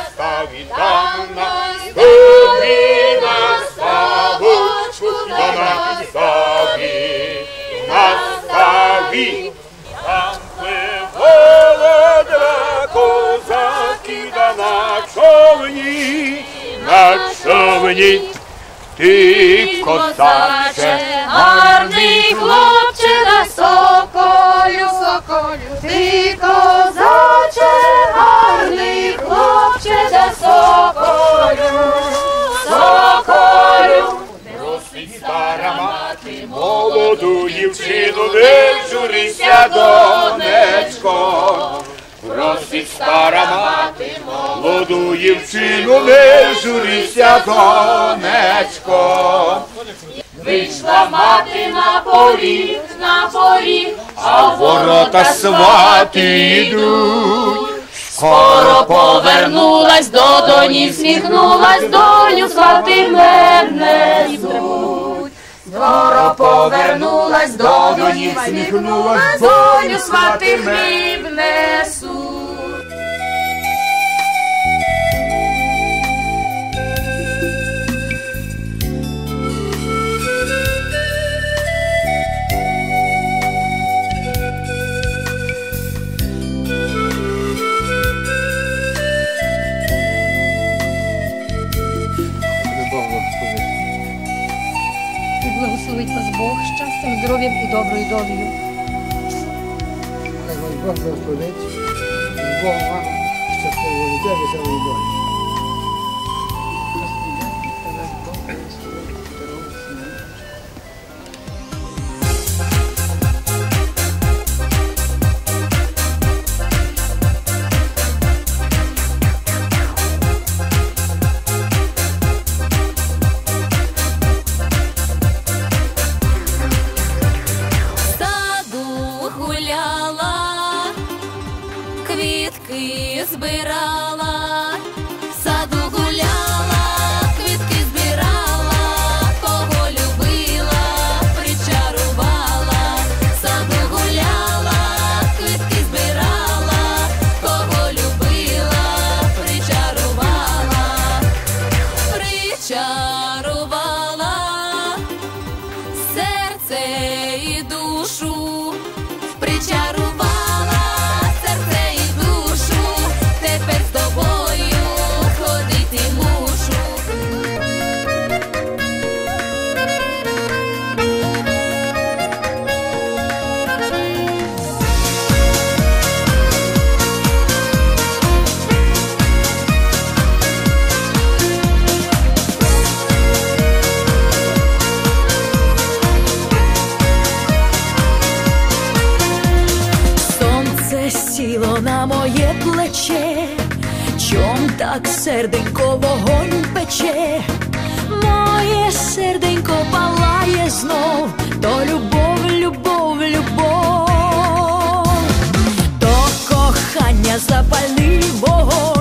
наставі, там на тобі наставочку, на наставі, наставі. Там пливало два козаки, да на човні, на човні. Ти козаче, гарний хлопче не донечко. Просить стара мати, молоду дівчину, не журися, донечко. Вийшла мати на поріг, на поріг, А ворота свати йдуть. Скоро повернулась до доні, всміхнулась доню, свати мене звуть. Скоро повернулась до доні, всміхнулась доню, свати хліб несуть. Благословить вас Бог щастям, здоров'ям і доброю долею. Хай вас Бог благословить. З Богом вам щасливого життя, веселої долі. Квітки збирала, моє плече, чом так серденько вогонь пече, моє серденько палає знов, то любов, любов, любов, то кохання запальний вогонь.